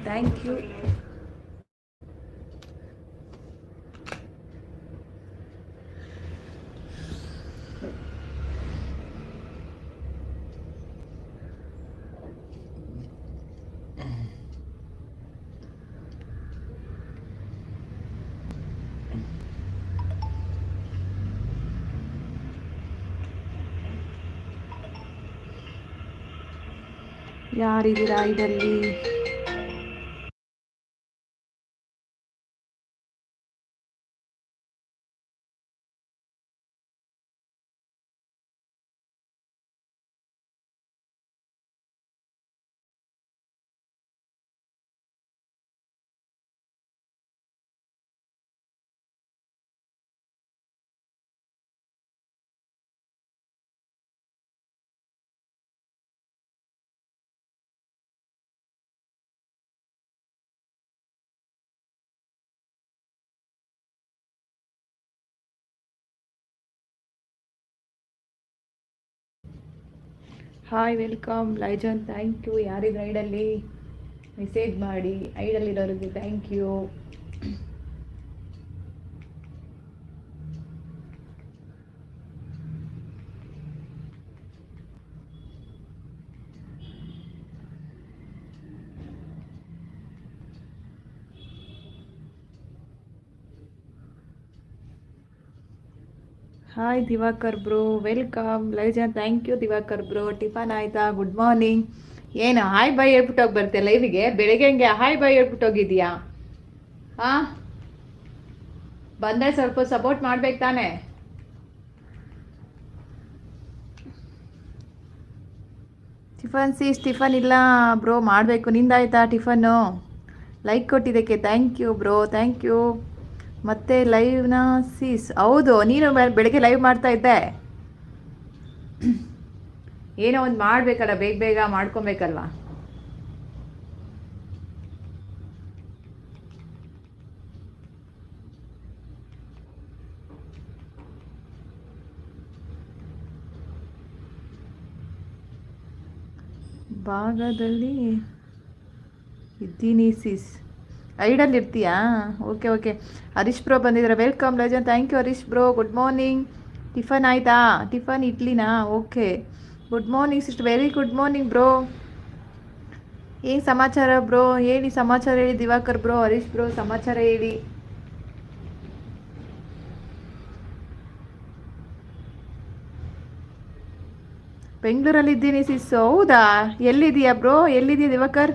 Thank you ಯಾರಿದ್ದೀರಾ ಇದರಲ್ಲಿ hi welcome ಲೈಜನ್ ಥ್ಯಾಂಕ್ ಯು ಯಾರಿದ್ರು ಐಡಲ್ಲಿ ಮೆಸೇಜ್ ಮಾಡಿ. ಐಡಲ್ಲಿರೋರಿಗೆ thank you hi Diwakar bro welcome ಲೈಜಾ thank you Diwakar bro tiffin ಆಯ್ತಾ? ಗುಡ್ ಮಾರ್ನಿಂಗ್ ಏನು ಹಾಯ್ ಬಾಯ್ ಹೇಳ್ಬಿಟ್ಟು ಹೋಗಿ ಬರ್ತೀಯ ಲೈವಿಗೆ ಬೆಳಗ್ಗೆ ಹಂಗೆ ಹಾಯ್ ಬಾಯ್ ಹೇಳ್ಬಿಟ್ಟು ಹೋಗಿದ್ಯಾ ಹಾಂ ಬಂದರೆ ಸ್ವಲ್ಪ ಸಪೋರ್ಟ್ ಮಾಡ್ಬೇಕು ತಾನೇ. ಟಿಫನ್ ಸಿ ಟಿಫನ್ ಇಲ್ಲ ಬ್ರೋ ಮಾಡಬೇಕು. ನಿಂದಾಯ್ತಾ ಟಿಫನ್ನು ಲೈಕ್ ಕೊಟ್ಟಿದ್ದಕ್ಕೆ thank you bro thank you ಮತ್ತೆ ಲೈವ್ನ ಸೀಸ್ ಹೌದು, ನೀನು ಬೆಳಗ್ಗೆ ಲೈವ್ ಮಾಡ್ತಾ ಇದ್ದೆ. ಏನೋ ಒಂದು ಮಾಡಬೇಕಲ್ಲ, ಬೇಗ ಬೇಗ ಮಾಡ್ಕೊಬೇಕಲ್ವಾ? ಭಾಗದಲ್ಲಿ ಇದ್ದೀನಿ ಸಿಸ್ ಐಡಲ್ಲಿ ಇರ್ತೀಯಾ? ಓಕೆ ಓಕೆ ಹರೀಶ್ ಬ್ರೋ ಬಂದಿದ್ದಾರೆ. Welcome ಲಜನ್ thank you Harish bro good morning tiffin ಆಯಿತಾ? Tiffin ಇಡ್ಲಿನಾ? Okay good morning sister very good morning bro ಏನು ಸಮಾಚಾರ ಬ್ರೋ ಹೇಳಿ, ಸಮಾಚಾರ ಹೇಳಿ, ದಿವಾಕರ್ ಬ್ರೋ ಹರೀಶ್ ಬ್ರೋ ಸಮಾಚಾರ ಹೇಳಿ. ಬೆಂಗಳೂರಲ್ಲಿ ಇದ್ದೀನಿ ಸಿಸ್ ಹೌದಾ? ಎಲ್ಲಿದೆಯಾ ಬ್ರೋ ಎಲ್ಲಿದೆಯಾ ದಿವಾಕರ್?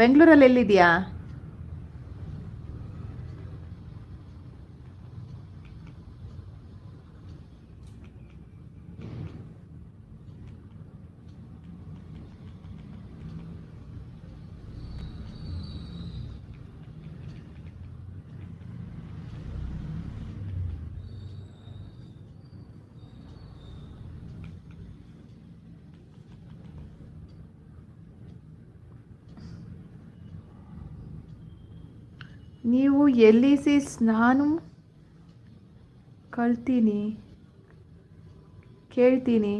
ಬೆಂಗಳೂರಲ್ಲಿ ಎಲ್ಲಿದೆಯಾ ನೀವು ಎಲ್ಲಿ ಸಿಸ್ ನಾನು ಕಳ್ತೀನಿ, ಕೇಳ್ತೀನಿ.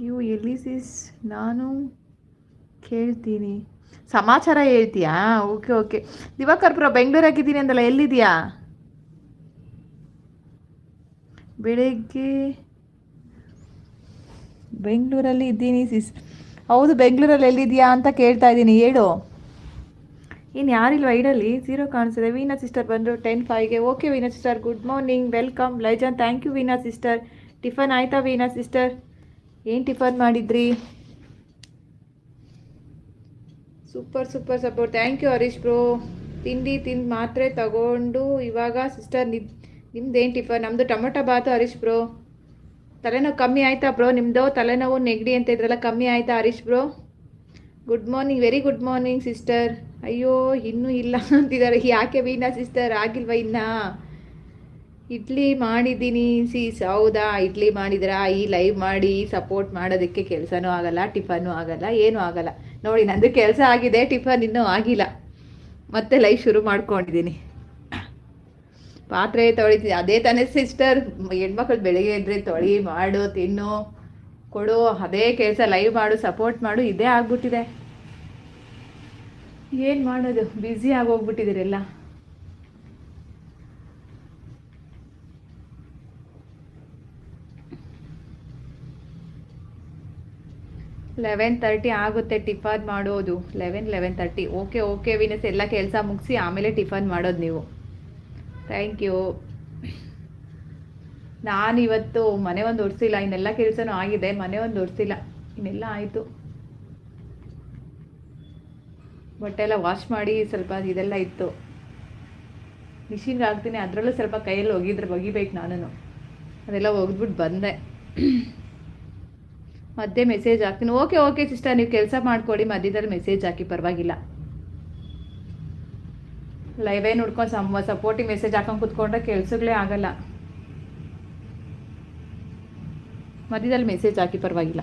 ನೀವು ಎಲ್ಲಿ ಸಿಸ್ ನಾನು ಕೇಳ್ತೀನಿ. ಸಮಾಚಾರ ಹೇಳ್ತೀಯಾ? Okay okay. ದಿವಾಕರ್ ಬ್ರೋ, ಬೆಂಗಳೂರಾಗಿದ್ದೀನಿ ಅಂದಲ್ಲ ಎಲ್ಲಿದೆಯಾ ಬೆಳಗ್ಗೆ ಬೆಂಗಳೂರಲ್ಲಿ ಇದ್ದೀನಿ, ಸಿಸ್. ಹೌದು, ಬೆಂಗಳೂರಲ್ಲಿ ಎಲ್ಲಿದೆಯಾ ಅಂತ ಕೇಳ್ತಾ ಇದ್ದೀನಿ, ಹೇಳು. ಇನ್ನು ಯಾರಿಲ್ವ ವೈಡಲ್ಲಿ ಝೀರೋ ಕಾಣಿಸಿದೆ. ವೀನಾ ಸಿಸ್ಟರ್ ಬಂದರು ten ಫೈವ್ಗೆ okay Veena sister good morning welcome ಲೈಜಾನ್ thank you Veena sister tiffin ಆಯಿತಾ ವೀನಾ ಸಿಸ್ಟರ್ ಏನು ಟಿಫನ್ ಮಾಡಿದ್ರಿ? Super super support thank you Harish bro ತಿಂಡಿ ತಿಂದು ಮಾತ್ರೆ ತಗೊಂಡು ಇವಾಗ ಸಿಸ್ಟರ್ ನಿಮ್ ನಿಮ್ದೇನು ಟಿಫನ್ ನಮ್ಮದು ಟೊಮೊಟೊ ಬಾತು ಹರೀಶ್ ಬ್ರೋ ತಲೆನೋವು ಕಮ್ಮಿ ಆಯ್ತಾ ಬ್ರೋ ನಿಮ್ಮದು ತಲೆನೋವು ನೆಗಡಿ ಅಂತ ಇದ್ರಲ್ಲ ಕಮ್ಮಿ ಆಯ್ತಾ Harish bro good morning very good morning sister ಅಯ್ಯೋ, ಇನ್ನೂ ಇಲ್ಲ ಅಂತಿದ್ದಾರೆ. ಯಾಕೆ ವೀನಾ ಸಿಸ್ಟರ್ ಆಗಿಲ್ವ ಇನ್ನ? ಇಡ್ಲಿ ಮಾಡಿದ್ದೀನಿ. ಸೀಸ್ ಹೌದಾ? ಇಡ್ಲಿ ಮಾಡಿದ್ರಾ? ಈ ಲೈವ್ ಮಾಡಿ ಸಪೋರ್ಟ್ ಮಾಡೋದಕ್ಕೆ ಕೆಲಸನೂ ಆಗಲ್ಲ ಟಿಫನ್ನು ಆಗಲ್ಲ, ಏನೂ ಆಗಲ್ಲ. ನೋಡಿ, ನಂದು ಕೆಲಸ ಆಗಿದೆ, ಟಿಫನ್ ಇನ್ನೂ ಆಗಿಲ್ಲ. ಮತ್ತೆ ಲೈವ್ ಶುರು ಮಾಡ್ಕೊಂಡಿದ್ದೀನಿ. ಪಾತ್ರೆ ತೊಳಿತೀನಿ. ಅದೇ ತಾನೇ ಸಿಸ್ಟರ್ ಹೆಣ್ಮಕ್ಳು ಬೆಳಿಗ್ಗೆ ಇದ್ರೆ ತೊಳಿ, ಮಾಡು, ತಿನ್ನು. ಕೊಡು, ಅದೇ ಕೆಲಸ ಲೈವ್ ಮಾಡು ಸಪೋರ್ಟ್ ಮಾಡು, ಇದೇ ಆಗ್ಬಿಟ್ಟಿದೆ. ಏನು ಮಾಡೋದು? ಬ್ಯುಸಿ ಆಗೋಗ್ಬಿಟ್ಟಿದ್ದೀರೆಲ್ಲ. ಲೆವೆನ್ ತರ್ಟಿ ಆಗುತ್ತೆ ಟಿಫನ್ ಮಾಡೋದು. Eleven eleven thirty okay okay Venus, ಎಲ್ಲ ಕೆಲಸ ಮುಗಿಸಿ ಆಮೇಲೆ ಟಿಫನ್ ಮಾಡೋದು ನೀವು. ಥ್ಯಾಂಕ್ ಯು ನಾನು ಇವತ್ತು ಮನೆ ಒಂದು ಒರೆಸಿಲ್ಲ, ಇನ್ನೆಲ್ಲ ಕೆಲಸನೂ ಆಗಿದೆ, ಮನೆ ಒಂದು ಒರೆಸಿಲ್ಲ, ಇನ್ನೆಲ್ಲ ಆಯಿತು. ಬಟ್ಟೆ ಎಲ್ಲ ವಾಶ್ ಮಾಡಿ ಸ್ವಲ್ಪ ಇದೆಲ್ಲ ಇತ್ತು. ಮಿಷಿನ್ಗೆ ಹಾಕ್ತೀನಿ, ಅದರಲ್ಲೂ ಸ್ವಲ್ಪ ಕೈಯಲ್ಲಿ ಒಗಿದ್ರೆ ಒಗಿಬೇಕು ನಾನು ಅದೆಲ್ಲ ಒಗೆದ್ಬಿಟ್ಟು ಬಂದೆ. ಮಧ್ಯೆ ಮೆಸೇಜ್ ಹಾಕ್ತೀನಿ. ಓಕೆ ಓಕೆ ಸಿಸ್ಟರ್ ನೀವು ಕೆಲಸ ಮಾಡ್ಕೊಡಿ, ಮಧ್ಯದಲ್ಲಿ ಮೆಸೇಜ್ ಹಾಕಿ, ಪರವಾಗಿಲ್ಲ. ಲೈವೇ ನೋಡ್ಕೊಂಡು ಸಮ್ ಮೆಸೇಜ್ ಹಾಕೊಂಡು ಕೂತ್ಕೊಂಡ್ರೆ ಕೆಲಸಗಳೇ ಆಗಲ್ಲ. ಮಧ್ಯದಲ್ಲಿ ಮೆಸೇಜ್ ಹಾಕಿ ಪರವಾಗಿಲ್ಲ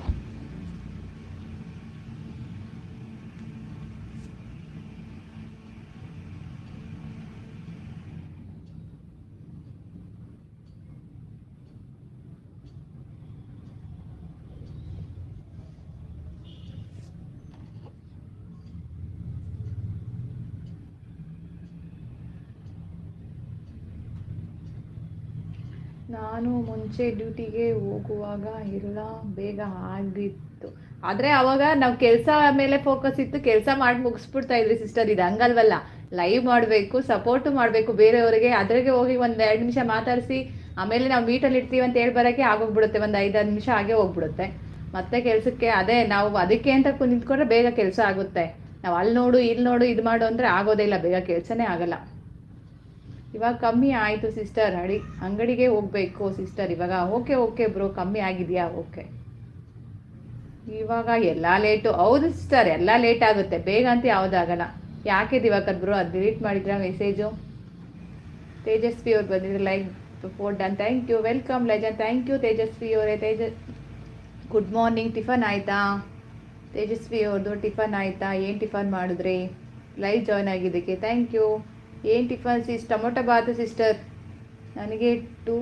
ನಾನು ಮುಂಚೆ ಡ್ಯೂಟಿಗೆ ಹೋಗುವಾಗ ಎಲ್ಲ ಬೇಗ ಆಗಿತ್ತು. ಆದರೆ ಅವಾಗ ನಾವು ಕೆಲಸ ಮೇಲೆ ಫೋಕಸ್ ಇತ್ತು, ಕೆಲಸ ಮಾಡಿ ಮುಗಿಸ್ಬಿಡ್ತಾ ಇದ್ರಿ ಸಿಸ್ಟರ್ ಇದು ಹಂಗಲ್ವಲ್ಲ? ಲೈವ್ ಮಾಡಬೇಕು ಸಪೋರ್ಟು ಮಾಡಬೇಕು ಬೇರೆಯವರಿಗೆ. ಅದ್ರಾಗೆ ಹೋಗಿ ಒಂದು ಎರಡು ನಿಮಿಷ ಮಾತಾಡಿಸಿ, ಆಮೇಲೆ ನಾವು ಮೀಟಲ್ಲಿ ಇರ್ತೀವಿ ಅಂತ ಹೇಳಿ ಬರೋಕ್ಕೆ ಆಗೋಗ್ಬಿಡುತ್ತೆ. ಒಂದು ಐದಾರು ನಿಮಿಷ ಹಾಗೆ ಹೋಗ್ಬಿಡುತ್ತೆ. ಮತ್ತೆ ಕೆಲಸಕ್ಕೆ ಅದೇ ನಾವು ಅದಕ್ಕೆ ಅಂತ ನಿಂತ್ಕೊಂಡ್ರೆ ಬೇಗ ಕೆಲಸ ಆಗುತ್ತೆ. ನಾವು ಅಲ್ಲಿ ನೋಡು, ಇಲ್ಲಿ ನೋಡು, ಇದು ಮಾಡು ಅಂದರೆ ಆಗೋದೇ ಇಲ್ಲ. ಬೇಗ ಕೆಲಸನೇ ಆಗಲ್ಲ. ಇವಾಗ ಕಮ್ಮಿ ಆಯಿತು ಸಿಸ್ಟರ್ ಅಡಿ ಅಂಗಡಿಗೆ ಹೋಗಬೇಕು ಸಿಸ್ಟರ್ ಇವಾಗ. ಓಕೆ ಓಕೆ ಬ್ರೋ ಕಮ್ಮಿ ಆಗಿದೆಯಾ? ಓಕೆ ಇವಾಗ ಎಲ್ಲ ಲೇಟು ಹೌದು ಸಿಸ್ಟರ್ ಎಲ್ಲ ಲೇಟ್ ಆಗುತ್ತೆ. ಬೇಗ ಅಂತ ಯಾವುದಾಗಲ್ಲ ಯಾಕೆ ದಿವಾಕರ್ ಬ್ರೋ ಅದು ಡಿಲೀಟ್ ಮಾಡಿದ್ರ ಮೆಸೇಜು ತೇಜಸ್ವಿ ಅವ್ರು ಬಂದಿದ್ರು like for done thank you welcome ಲೆಜನ್ thank you Tejaswi ಅವರೇ. ತೇಜ ಗುಡ್ ಮಾರ್ನಿಂಗ್ ಟಿಫನ್ ಆಯಿತಾ? ತೇಜಸ್ವಿ ಅವ್ರದ್ದು ಟಿಫನ್ ಆಯಿತಾ? ಏನು ಟಿಫನ್ ಮಾಡಿದ್ರಿ? ಲೈವ್ ಜಾಯ್ನ್ ಆಗಿದ್ದಕ್ಕೆ. ಥ್ಯಾಂಕ್ ಯು ಏನು tiffin sis, tomato bath sister? ನನಗೆ ಟೂ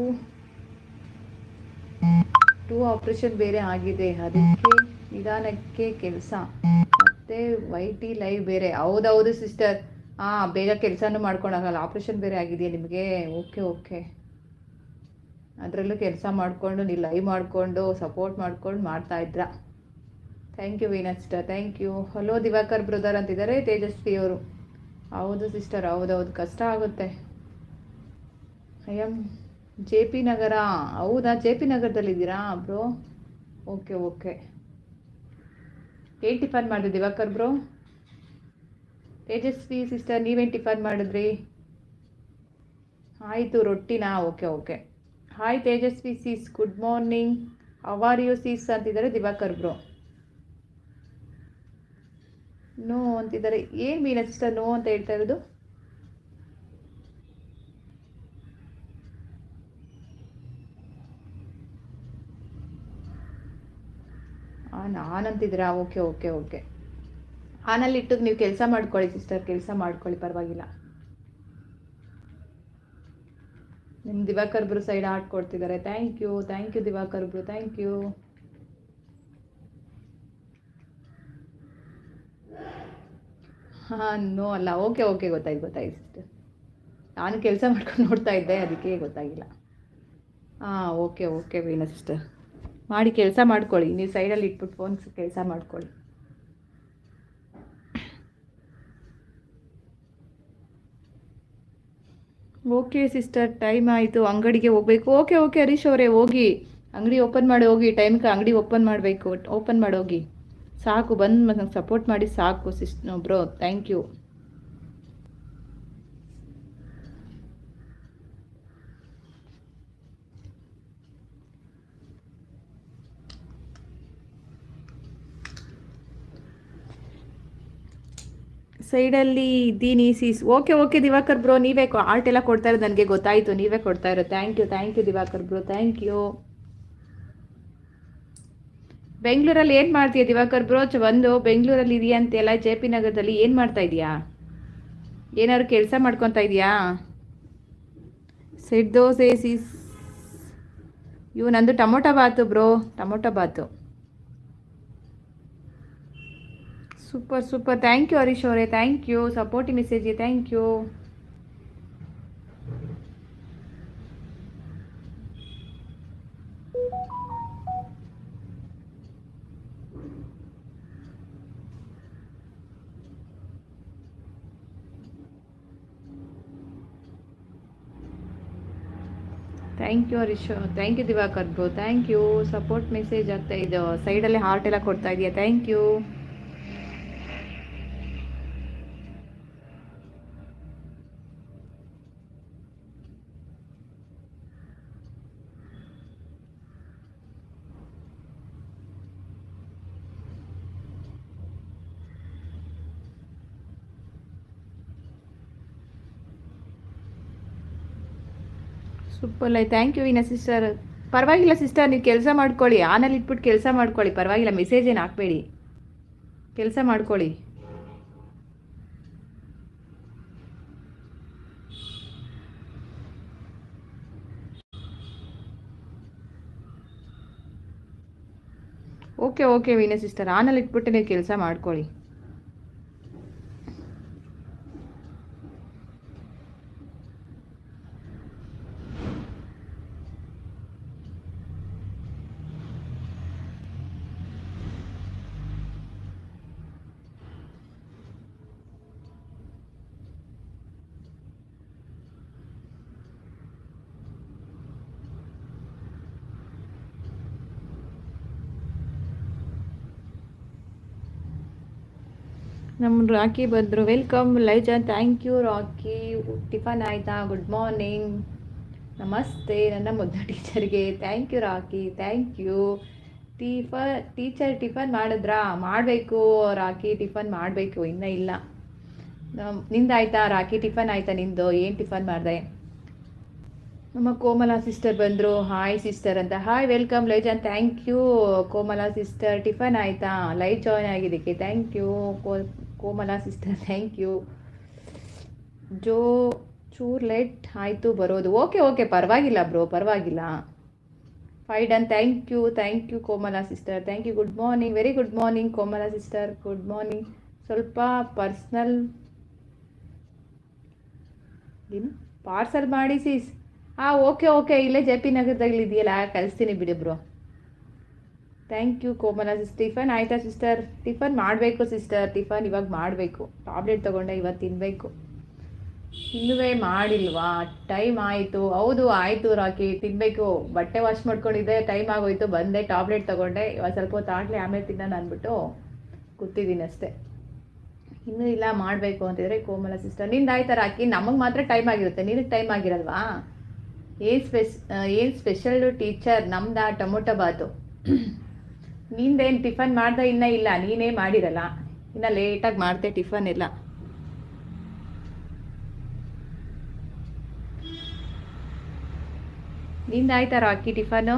ಟೂ ಆಪ್ರೇಷನ್ ಬೇರೆ ಆಗಿದೆ. ಅದಕ್ಕೆ ನಿಧಾನಕ್ಕೆ ಕೆಲಸ. ಮತ್ತೆ ವೈ ಟಿ ಲೈವ್ ಬೇರೆ. ಹೌದೌದು ಸಿಸ್ಟರ್. ಹಾಂ ಬೇಗ ಕೆಲಸನೂ ಮಾಡ್ಕೊಳಗಲ್ಲ. ಆಪ್ರೇಷನ್ ಬೇರೆ ಆಗಿದೆಯಾ ನಿಮಗೆ? Okay okay. ಅದರಲ್ಲೂ ಕೆಲಸ ಮಾಡಿಕೊಂಡು ನೀವು ಲೈವ್ ಮಾಡಿಕೊಂಡು, ಸಪೋರ್ಟ್ ಮಾಡ್ಕೊಂಡು ಮಾಡ್ತಾ ಇದ್ರ. Thank you Veena sister. Thank you. Hello Diwakar brother ಅಂತಿದ್ದಾರೆ. ತೇಜಸ್ವಿ ಅವರು ಹೌದು ಸಿಸ್ಟರ್ ಹೌದೌದು ಕಷ್ಟ ಆಗುತ್ತೆ. ಎಂ ಜೆ ಪಿ ನಗರ, ಹೌದಾ? ಜೆ ಪಿ ನಗರದಲ್ಲಿದ್ದೀರಾ ಬ್ರೋ ಓಕೆ ಓಕೆ ಏನು ಟಿಫನ್ ಮಾಡಿದ್ರಿ ದಿವಾಕರ್ ಬ್ರೋ ತೇಜಸ್ವಿ ಸಿಸ್ಟರ್ ನೀವೇನು ಟಿಫನ್ ಮಾಡಿದ್ರಿ? ಆಯಿತು, ರೊಟ್ಟಿನಾ? Okay okay hi Tejaswi sis good morning how are you sis ಅಂತಿದ್ದಾರೆ ದಿವಾಕರ್ ಬ್ರೋ ನೋ ಅಂತಿದ್ದಾರೆ. ಏನು ಮೀನ ಸಿಸ್ಟರ್ ನೋ ಅಂತ ಹೇಳ್ತಾ ಇರೋದು? ನಾನಂತಿದ್ದೀರಾ? Okay okay okay. ಆನಲ್ಲಿ ಇಟ್ಟು ನೀವು ಕೆಲಸ ಮಾಡ್ಕೊಳ್ಳಿ ಸಿಸ್ಟರ್, ಕೆಲಸ ಮಾಡ್ಕೊಳ್ಳಿ, ಪರವಾಗಿಲ್ಲ. ನಿಮ್ಮ ದಿವಾಕರ್ ಬ್ರು ಸೈಡ್ ಆರ್ಟ್ ಕೊಡ್ತಿದ್ದಾರೆ thank you thank you Diwakar bro thank you ಹಾಂ ನೋ ಅಲ್ಲ. ಓಕೆ ಓಕೆ ಗೊತ್ತಾಯ್ತು ಗೊತ್ತಾಯ್ತು ನಾನು ಕೆಲಸ ಮಾಡ್ಕೊಂಡು ನೋಡ್ತಾ ಇದ್ದೆ, ಅದಕ್ಕೆ ಗೊತ್ತಾಗಿಲ್ಲ. ಹಾಂ ಓಕೆ ಓಕೆ ವೀಣಾ ಸಿಸ್ಟರ್ ಮಾಡಿ ಕೆಲಸ ಮಾಡ್ಕೊಳ್ಳಿ. ನೀವು ಸೈಡಲ್ಲಿ ಇಟ್ಬಿಟ್ಟು ಫೋನ್ ಕೆಲಸ ಮಾಡ್ಕೊಳ್ಳಿ. ಓಕೆ ಸಿಸ್ಟರ್ ಟೈಮ್ ಆಯಿತು. ಅಂಗಡಿಗೆ ಹೋಗ್ಬೇಕು. ಓಕೆ ಓಕೆ ಹರೀಶ್ ಅವರೇ, ಹೋಗಿ. ಅಂಗಡಿ ಓಪನ್ ಮಾಡಿ ಹೋಗಿ. ಟೈಮ್ಗೆ ಅಂಗಡಿ ಓಪನ್ ಮಾಡಬೇಕು. ಓಪನ್ ಮಾಡಿ ಹೋಗಿ. ಸಾಕು, ಬಂದು ನಂಗೆ ಸಪೋರ್ಟ್ ಮಾಡಿ ಸಾಕು ಸಿಸ್ ಬ್ರೋ ಥ್ಯಾಂಕ್ ಯು ಸೈಡಲ್ಲಿ ಇದ್ದೀನಿ sis okay okay Diwakar bro ನೀವೇ ಆರ್ಟ್ ಎಲ್ಲ ಕೊಡ್ತಾ ಇರೋದು ನನಗೆ ಗೊತ್ತಾಯಿತು. ನೀವೇ ಕೊಡ್ತಾ ಇರೋ thank you thank you Diwakar bro thank you ಬೆಂಗಳೂರಲ್ಲಿ ಏನು ಮಾಡ್ತೀಯ ದಿವಾಕರ್ ಬ್ರೋಚ್ ಒಂದು ಬೆಂಗಳೂರಲ್ಲಿ ಇದೆಯಾ ಅಂತೆಲ್ಲ ಜೆ ಪಿ ನಗರದಲ್ಲಿ ಏನು ಮಾಡ್ತಾ ಇದೀಯಾ? ಏನಾದ್ರು ಕೆಲಸ ಮಾಡ್ಕೊತಾ ಇದೆಯಾ? Set dosa, sis. ಇವು ನಂದು tomato bath bro tomato bath. Super super. Thank you Harish ಅವರೇ. ಥ್ಯಾಂಕ್ ಯು ಸಪೋರ್ಟಿ ಮೆಸೇಜ್ಗೆ thank you thank you Harish thank you Diwakar bro thank you support message ಆಗ್ತಾ ಇದು. ಸೈಡಲ್ಲಿ ಹಾರ್ಟ್ ಎಲ್ಲ ಕೊಡ್ತಾ ಇದೆಯಾ? ಥ್ಯಾಂಕ್ ಯು ಸೂಪರ್ ಲೈ ಥ್ಯಾಂಕ್ ಯು ವೀನಾ ಸಿಸ್ಟರ್ ಪರವಾಗಿಲ್ಲ ಸಿಸ್ಟರ್ ನೀವು ಕೆಲಸ ಮಾಡ್ಕೊಳ್ಳಿ. ಆನಲ್ಲಿ ಇಟ್ಬಿಟ್ಟು ಕೆಲಸ ಮಾಡ್ಕೊಳ್ಳಿ. ಪರವಾಗಿಲ್ಲ ಮೆಸೇಜ್ ಏನು ಹಾಕಬೇಡಿ. ಕೆಲಸ ಮಾಡ್ಕೊಳ್ಳಿ. ಓಕೆ ಓಕೆ ವೀನಾ ಸಿಸ್ಟರ್ ಆನಲ್ಲಿ ಇಟ್ಬಿಟ್ಟು ನೀವು ಕೆಲಸ ಮಾಡ್ಕೊಳ್ಳಿ. ನಮ್ಮ ರಾಕಿ ಬಂದರು. ವೆಲ್ಕಮ್, ಲೈಜಾ, ಥ್ಯಾಂಕ್ ಯು ರಾಕಿ. ಟಿಫನ್ ಆಯಿತಾ? Good morning. ನಮಸ್ತೆ. ನನ್ನ ಮುದ್ದ ಟೀಚರ್ಗೆ. Thank you Rocky. Thank you. ಟಿಫ, teacher tiffin ಮಾಡಿದ್ರಾ? ಮಾಡಬೇಕು ರಾಕಿ. ಟಿಫನ್ ಮಾಡಬೇಕು. ಇನ್ನೂ ಇಲ್ಲ. ನಿಂದ ನಿಂದಾಯ್ತಾ? ರಾಕಿ, ಟಿಫನ್ ಆಯಿತಾ ನಿಂದು? ಏನು ಟಿಫನ್ ಮಾಡಿದೆ? ನಮ್ಮ ಕೋಮಲಾ ಸಿಸ್ಟರ್ ಬಂದರು. ಹಾಯ್ ಸಿಸ್ಟರ್ ಅಂತ. Hi, welcome ಲೈಜಾನ್ thank you. Komala sister, tiffin ಆಯಿತಾ? ಲೈವ್ ಜಾಯ್ನ್ ಆಗಿದ್ದಕ್ಕೆ. Thank you. Komala sister thank you ಜೋ ಚೂರ್ ಲೇಟ್ ಆಯಿತು ಬರೋದು. ಓಕೆ ಓಕೆ ಪರವಾಗಿಲ್ಲ ಬ್ರೋ, ಪರವಾಗಿಲ್ಲ. Five done thank you thank you Komala sister thank you good morning very good morning Komala sister good morning ಸ್ವಲ್ಪ personal ಏನು parcel ಮಾಡಿ sis ಹಾಂ okay okay ಇಲ್ಲೇ ಜೆ ಪಿ ನಗರದಲ್ಲಿ ಇದೆಯಲ್ಲ ಕಳಿಸ್ತೀನಿ ಬಿಡಿ bro. Thank you Komala sis tiffin ಆಯಿತಾ ಸಿಸ್ಟರ್ ಟಿಫನ್ ಮಾಡಬೇಕು ಸಿಸ್ಟರ್ ಟಿಫನ್ ಇವಾಗ ಮಾಡಬೇಕು. ಟ್ಯಾಬ್ಲೆಟ್ ತೊಗೊಂಡೆ ಇವತ್ತು ತಿನ್ನಬೇಕು ಇನ್ನುವೇ ಮಾಡಿಲ್ವಾ? ಟೈಮ್ ಆಯಿತು. ಹೌದು, ಆಯಿತು ರಾಕಿ. ತಿನ್ನಬೇಕು ಬಟ್ಟೆ ವಾಶ್ ಮಾಡ್ಕೊಂಡಿದ್ದೆ ಟೈಮ್ ಆಗೋಯ್ತು. ಬಂದೆ ಟ್ಯಾಬ್ಲೆಟ್ ತೊಗೊಂಡೆ. ಇವಾಗ ಸ್ವಲ್ಪ ಹೊತ್ತು ಆಗಲಿ ಆಮೇಲೆ ತಿನ್ನೋಣ ಅಂದ್ಬಿಟ್ಟು ಕೂತಿದ್ದೀನಿ ಅಷ್ಟೇ. ಇನ್ನೂ ಇಲ್ಲ, ಮಾಡಬೇಕು ಅಂತಿದ್ರೆ ಕೋಮಲ ಸಿಸ್ಟರ್ನಿಂದ ಆಯ್ತಾ ರಾಕಿ? ನಮಗೆ ಮಾತ್ರ ಟೈಮ್ ಆಗಿರುತ್ತೆ. ನಿನಗೆ ಟೈಮ್ ಆಗಿರಲ್ವಾ? ಏನು ಸ್ಪೆಸ್ ಏನು ಸ್ಪೆಷಲ್ ಟೀಚರ್ ನಮ್ದಾ ಟೊಮೊಟೊ ಬಾತು. ನಿಂದೇನು ಟಿಫನ್ ಮಾಡ್ದೆ ಇನ್ನ ಇಲ್ಲ, ನೀನೇ ಮಾಡಿರಲ್ಲ. ಇನ್ನ ಲೇಟಾಗಿ ಮಾಡ್ತೆ ಟಿಫನ್ ಎಲ್ಲ ನಿಂದಾಯ್ತಾ ಅಕ್ಕಿ tiffin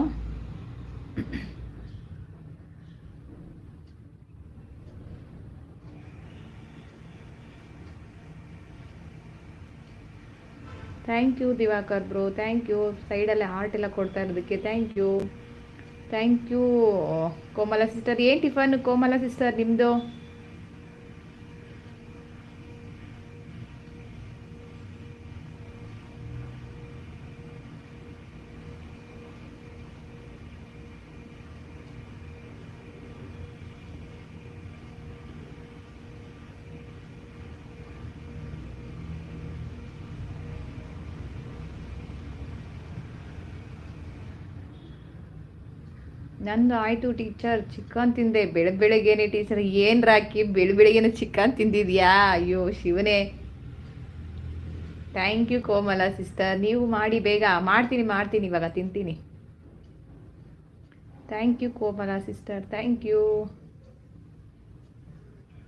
thank you Diwakar bro, thank you. ಸೈಡಲ್ಲಿ ಹಾರ್ಟ್ ಎಲ್ಲ ಕೊಡ್ತಾ ಇರೋದಕ್ಕೆ thank you. Thank you Komala sister ಏನು ಟಿಫನ್ ಕೋಮಲ ಸಿಸ್ಟರ್ ನಿಮ್ಮದು ನಂದು ಆಯಿತು ಟೀಚರ್, ಚಿಕನ್ ತಿಂದೆ. ಬೆಳಗ್ಗೆ ಬೆಳಗ್ಗೆನೆ ಟೀಚರ್, ಏನು ರಾಕಿ? ಬೆಳ ಬೆಳಗ್ಗೆನೆ ಚಿಕನ್ ತಿಂದಿದ್ಯಾ? ಅಯ್ಯೋ, ಶಿವನೇ. ಥ್ಯಾಂಕ್ ಯು ಕೋಮಲ ಸಿಸ್ಟರ್ ನೀವು ಮಾಡಿ ಬೇಗ. ಮಾಡ್ತೀನಿ ಮಾಡ್ತೀನಿ ಇವಾಗ, ತಿಂತೀನಿ. Thank you Komala sister thank you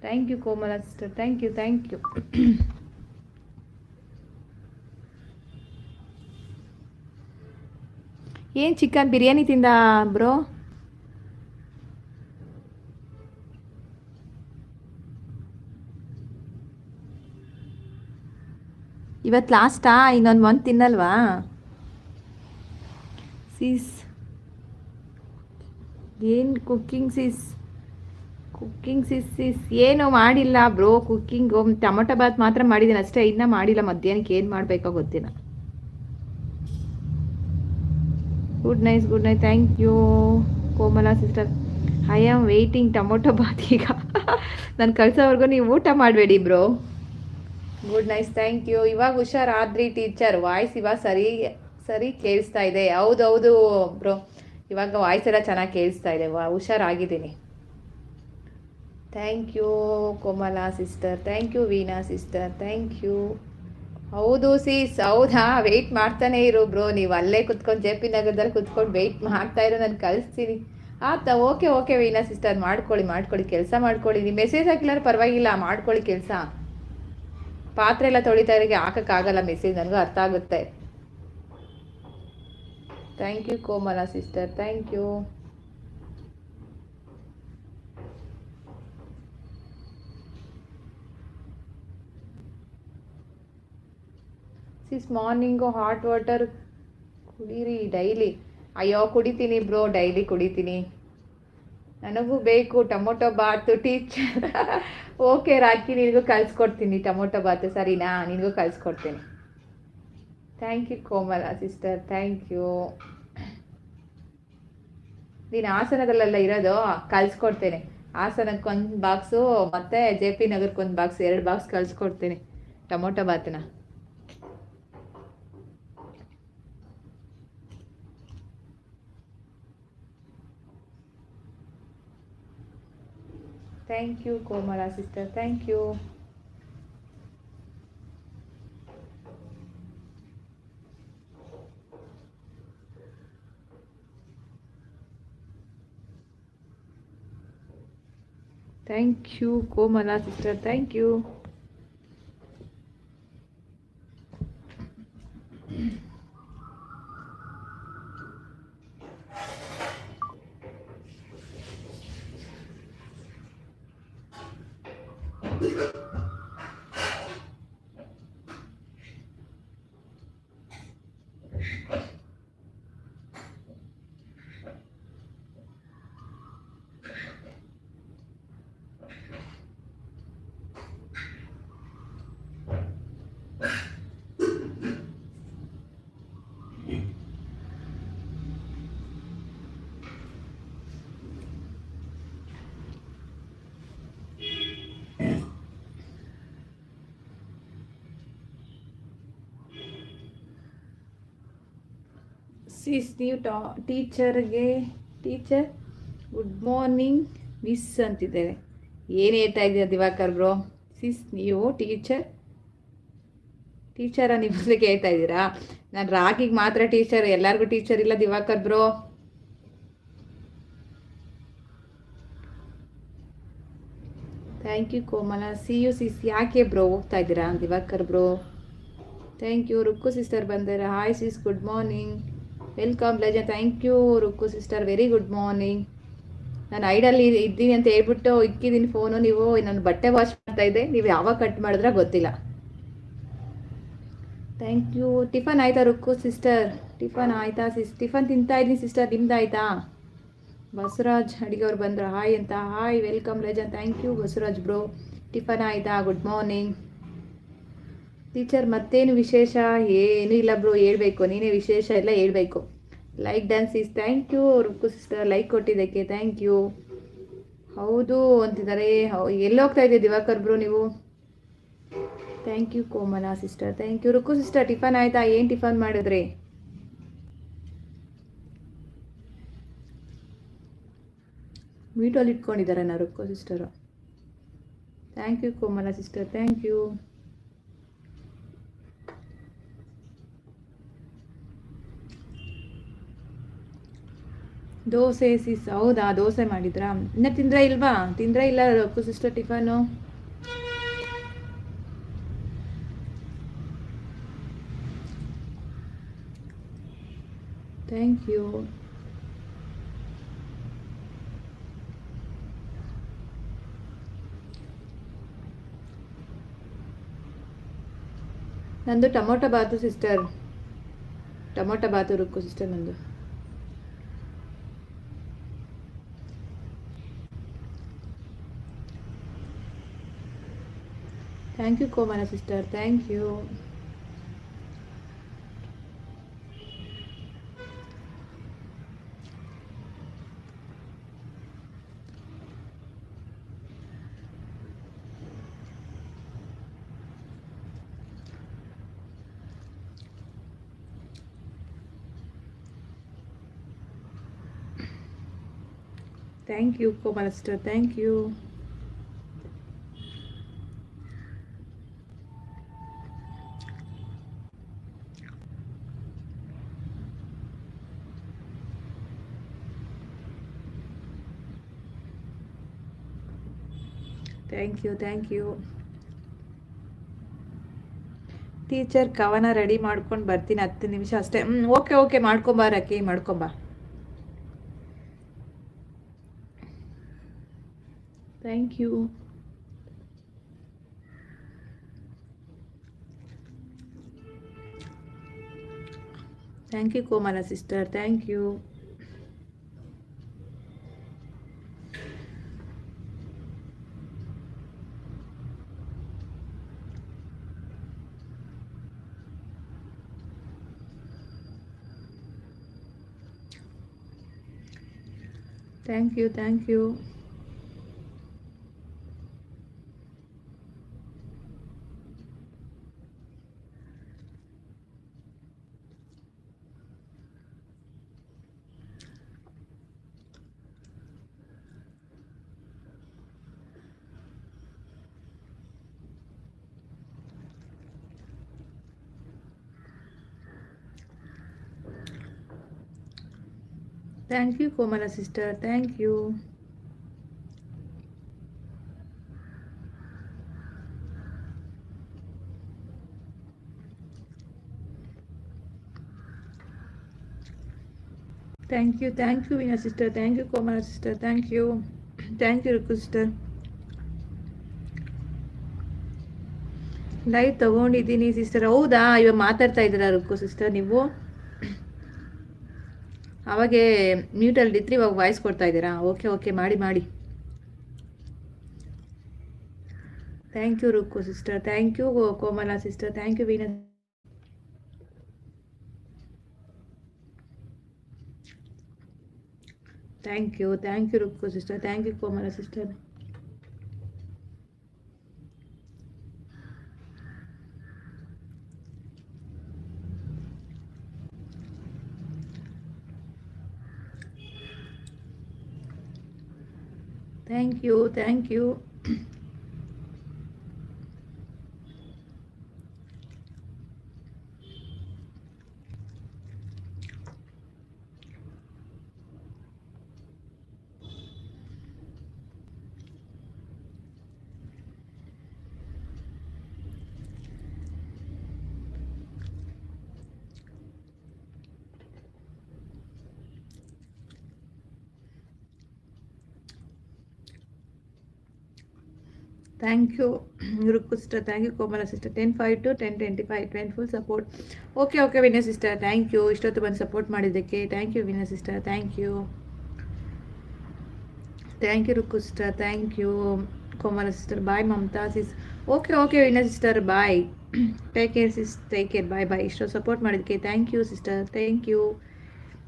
thank you Komala sister thank you thank you ಏನು ಚಿಕನ್ ಬಿರಿಯಾನಿ ತಿಂದ ಬ್ರೋ? ಇವತ್ತು ಲಾಸ್ಟಾ ಇನ್ನೊಂದು ಮಂತ್ ತಿನ್ನಲ್ವಾ? ಸೀಸ್ ಏನು cooking sis cooking sis sis ಏನು ಮಾಡಿಲ್ಲ ಬ್ರೋ ಕುಕ್ಕಿಂಗ್ ಟೊಮೊಟೊ ಬಾತ್ ಮಾತ್ರ ಮಾಡಿದ್ದೀನಿ ಅಷ್ಟೇ. ಇನ್ನೂ ಮಾಡಿಲ್ಲ. ಮಧ್ಯಾಹ್ನಕ್ಕೆ ಏನು ಮಾಡಬೇಕೋ ಗೊತ್ತಿಲ್ಲ. Good nice good night thank you Komala sister I am waiting tomato bath ಈಗ. ನಾನು ಕಳ್ಸೋವರೆಗೂ ನೀವು ಊಟ ಮಾಡಬೇಡಿ bro good nice thank you ಇವಾಗ ಹುಷಾರಾದ್ರಿ ಟೀಚರ್ ವಾಯ್ಸ್ ಇವಾಗ ಸರಿ ಸರಿ ಕೇಳಿಸ್ತಾ ಇದೆ. ಹೌದೌದು ಬ್ರೋ ಇವಾಗ ವಾಯ್ಸ್ ಎಲ್ಲ ಚೆನ್ನಾಗಿ ಕೇಳಿಸ್ತಾ ಇದೆ. ವಾ, ಹುಷಾರಾಗಿದ್ದೀನಿ. Thank you Komala sister thank you Veena sister thank you ಹೌದು ಸೀಸ್ ಹೌದಾ? ವೆಯ್ಟ್ ಮಾಡ್ತಾನೆ ಇರು ಬ್ರೋ ನೀವು ಅಲ್ಲೇ ಕುತ್ಕೊಂಡು ಜೆ ಪಿ ನಗರದಲ್ಲಿ ಕುತ್ಕೊಂಡು ವೆಯ್ಟ್ ಮಾಡ್ತಾ ಇರೋ, ನಾನು ಕಳಿಸ್ತೀನಿ. ಆತ ಓಕೆ ಓಕೆ ವೀಣಾ ಸಿಸ್ಟರ್ ಮಾಡ್ಕೊಳ್ಳಿ ಮಾಡ್ಕೊಳ್ಳಿ. ಕೆಲಸ ಮಾಡ್ಕೊಳ್ಳಿ. ನೀವು ಮೆಸೇಜ್ ಹಾಕಿಲ್ಲ ಪರವಾಗಿಲ್ಲ. ಮಾಡ್ಕೊಳ್ಳಿ ಕೆಲಸ. ಪಾತ್ರೆ ಎಲ್ಲ ತೊಳಿತಾ ಇರೋರಿಗೆ ಹಾಕೋಕ್ಕಾಗಲ್ಲ ಮೆಸೇಜ್, ನನಗೂ ಅರ್ಥ ಆಗುತ್ತೆ. Thank you Komala sister thank you sis morning hot water ಕುಡೀರಿ ಡೈಲಿ ಅಯ್ಯೋ, ಕುಡಿತೀನಿ ಬ್ರೋ ಡೈಲಿ ಕುಡಿತೀನಿ. ನನಗೂ ಬೇಕು tomato bath teacher okay Rocky ನಿನಗೂ ಕಳಿಸ್ಕೊಡ್ತೀನಿ ಟೊಮೊಟೊ ಬಾತು. ಸರಿನಾ? ನಿನಗೂ ಕಳಿಸ್ಕೊಡ್ತೀನಿ thank you Komala sister thank you ನೀನು ಹಾಸನದಲ್ಲೆಲ್ಲ ಇರೋದು ಕಳಿಸ್ಕೊಡ್ತೇನೆ ಹಾಸನಕ್ಕೊಂದು ಬಾಕ್ಸು ಮತ್ತು ಜೆ ಪಿ ನಗರಕ್ಕೆ ಒಂದು ಬಾಕ್ಸ್ ಎರಡು ಬಾಕ್ಸ್ ಕಳಿಸ್ಕೊಡ್ತೀನಿ ಟೊಮೊಟೊ ಬಾತನ್ನ. Thank you, Komala sister. Thank you. Thank you, Komala sister. Thank you. Sis ನೀವು ಟಾ ಟೀಚರ್ಗೆ ಟೀಚರ್ ಗುಡ್ ಮಾರ್ನಿಂಗ್ ಮಿಸ್ ಅಂತಿದ್ದೇವೆ ಏನು ಹೇಳ್ತಾ ಇದ್ದೀರಾ ದಿವಾಕರ್ ಬ್ರೋ ಸಿಸ್ ನೀವು ಟೀಚರ್ ಟೀಚರ ನಿಮ್ಮ ಹೇಳ್ತಾ ಇದ್ದೀರಾ? ನಾನು ರಾಗಿಗೆ ಮಾತ್ರ ಟೀಚರ್ ಎಲ್ಲರಿಗೂ ಟೀಚರ್ ಇಲ್ಲ Diwakar bro thank you Komala see you sis ಯಾಕೆ ಬ್ರೋ ಹೋಗ್ತಾ ಇದ್ದೀರಾ Diwakar bro thank you Rukku sister ಬಂದಿರ. Hi sis good morning welcome ಲಜ thank you Rukku sister very good morning ನಾನು ಐಡಲ್ಲಿ ಇದ್ದೀನಿ ಅಂತ ಹೇಳ್ಬಿಟ್ಟು ಇಕ್ಕಿದ್ದೀನಿ ಫೋನು ನೀವು ನನ್ನ ಬಟ್ಟೆ ವಾಶ್ ಮಾಡ್ತಾ ಇದ್ದೆ. ನೀವು ಯಾವಾಗ ಕಟ್ ಮಾಡಿದ್ರೆ ಗೊತ್ತಿಲ್ಲ. ಥ್ಯಾಂಕ್ ಯು ಟಿಫನ್ ಆಯ್ತಾ ರುಕ್ಕು ಸಿಸ್ಟರ್ ಟಿಫನ್ ಆಯ್ತಾ ಸಿಸ್ ಟಿಫನ್ ತಿಂತಾ ಇದ್ದೀನಿ ಸಿಸ್ಟರ್ ನಿಮ್ದು ಆಯ್ತಾ? ಬಸವರಾಜ್ ಅಡಿಗೆವ್ರು ಬಂದ್ರು. ಹಾಯ್ ಅಂತ. Hi welcome Raja thank you Basavaraj bro tiffin ಆಯ್ತಾ? ಗುಡ್ ಮಾರ್ನಿಂಗ್ ಟೀಚರ್ ಮತ್ತೇನು ವಿಶೇಷ? ಏನು ಇಲ್ಲ ಬ್ರೋ, ಹೇಳಬೇಕು. ನೀನೇ ವಿಶೇಷ ಎಲ್ಲ ಹೇಳ್ಬೇಕು. Like dance is thank you Rukku sister like ಕೊಟ್ಟಿದ್ದಕ್ಕೆ ಥ್ಯಾಂಕ್ ಯು ಹೌದು ಅಂತಿದ್ದಾರೆ. ಎಲ್ಲಿ ಹೋಗ್ತಾ ಇದ್ದೀವಿ ದಿವಾಕರ್ ಬ್ರೋ ನೀವು? Thank you Komala sister thank you Rukku sister tiffin ಆಯಿತಾ? ಏನು ಟಿಫನ್ ಮಾಡಿದ್ರಿ? ಮೀಟಲ್ಲಿ ಇಟ್ಕೊಂಡಿದ್ದಾರೆ ನಾ Rukku sister thank you Komala sister thank you dosa, sis ಹೌದಾ, ದೋಸೆ ಮಾಡಿದ್ರಾ? ಇನ್ನ ತಿಂದ್ರ ಇಲ್ವಾ? ತಿಂದ್ರ ಇಲ್ಲ Rukku sister tiffin thank you ನಂದು tomato bath sister tomato bath Rukku sister ನಂದು. thank you Komala sister thank you thank you Komala sister thank you Thank you thank you teacher ಕವನ ರೆಡಿ ಮಾಡ್ಕೊಂಡು ಬರ್ತೀನಿ ಹತ್ತು ನಿಮಿಷ ಅಷ್ಟೇ. ಹ್ಞೂ ಓಕೆ ಓಕೆ ಮಾಡ್ಕೊಂಬಾ Rocky ಮಾಡ್ಕೊಂಬಾ. Thank you thank you Komala sister thank you thank you thank you thank you Komala sister thank you thank you thank you Veena sister thank you Komala sister thank you thank you Rukku sister live ತಗೊಂಡಿದ್ದೀನಿ sister ಹೌದಾ? ಇವಾಗ ಮಾತಾಡ್ತಾ ಇದ್ದೀರಾ Rukku sister ನೀವು? ಅವಾಗೆ ಮ್ಯೂಟಲ್ಲಿ ಇದ್ರೆ ಇವಾಗ voice ಕೊಡ್ತಾ ಇದ್ದೀರಾ? ಓಕೆ ಓಕೆ ಮಾಡಿ ಮಾಡಿ. Thank you Rukku sister thank you Komala sister thank you Veena thank you thank you Rukku sister thank you Komala sister thank you thank you thank you Rukku sister thank you Komala sister ten five two ten twenty five twenty full support okay okay Vinaya sister thank you ಇಷ್ಟೊತ್ತು ಬಂದು support ಮಾಡಿದ್ದಕ್ಕೆ thank you Vinaya sister thank you thank you Rukku sister thank you Komala sister bye Mamata sis okay okay Vinaya sister bye take care sis take care bye bye ಇಷ್ಟೊತ್ತು support ಮಾಡಿದ್ದಕ್ಕೆ thank you sister thank you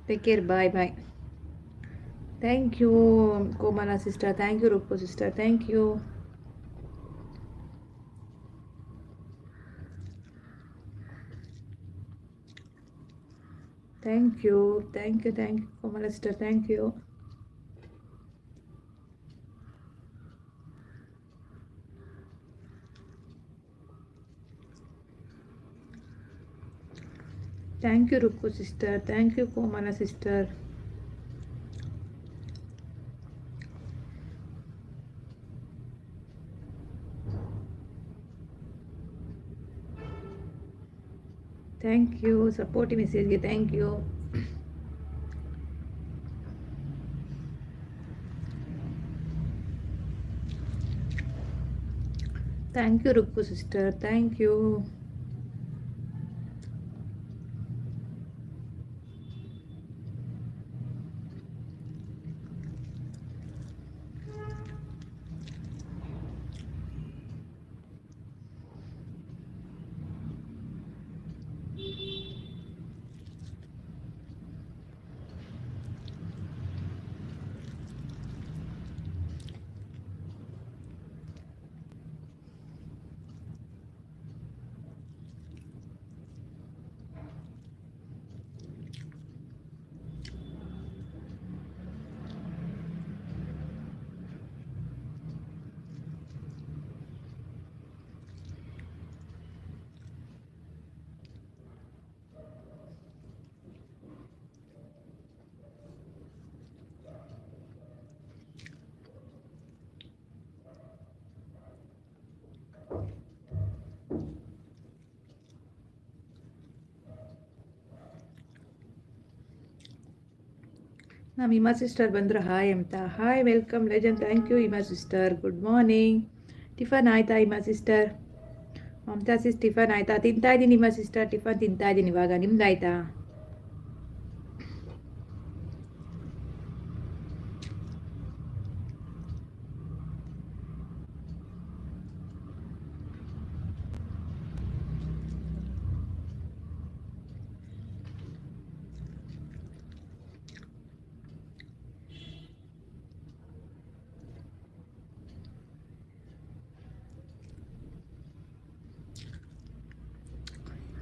take care bye bye thank you Komala sister thank you Rukku sister thank you thank you thank you thank you Komala sister thank you thank you Rukku sister thank you Komala sister thank you support ಮೆಸೇಜ್ಗೆ thank you thank you Rukku sister thank you ನಮ್ಮ Hima sister ಬಂದರು hi ಅಂತ. Hi, welcome ಲೆಜನ್ thank you Hima sister. Good morning. Tiffin ಆಯ್ತಾ Hima sister? Mamata sis, tiffin ಆಯ್ತಾ? ತಿಂತಾ ಇದ್ದೀನಿ Hima sister, tiffin ತಿಂತಾ ಇದ್ದೀನಿ ಇವಾಗ. ನಿಮ್ದು ಆಯ್ತಾ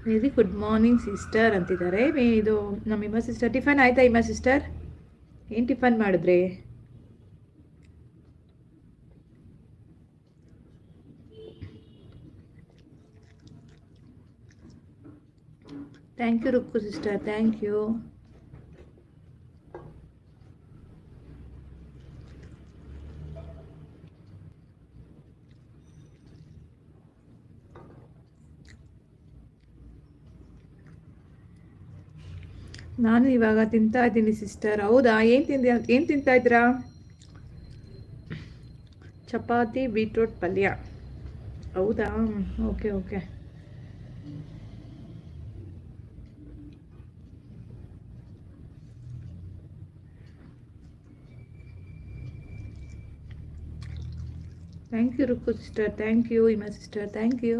ವೆರಿ ಗುಡ್ ಮಾರ್ನಿಂಗ್ ಸಿಸ್ಟರ್ ಅಂತಿದ್ದಾರೆ. ಇದು ನಮ್ಮ ಇಮ್ಮ ಸಿಸ್ಟರ್. ಟಿಫನ್ ಆಯ್ತಾ ಇಮ್ಮ ಸಿಸ್ಟರ್? ಏನು ಟಿಫನ್ ಮಾಡಿದ್ರಿ? Thank you Rukku sister. Thank you ನಾನು ಇವಾಗ ತಿಂತಾ ಇದ್ದೀನಿ, ಸಿಸ್ಟರ್. ಹೌದಾ? ಏನು ತಿಂದಿ ಏನು ತಿಂತಾ ಇದ್ದೀರಾ? ಚಪಾತಿ, ಬೀಟ್ರೂಟ್, ಪಲ್ಯ. ಹೌದಾ? Okay okay. Thank you Rukku sister thank you Hima sister thank you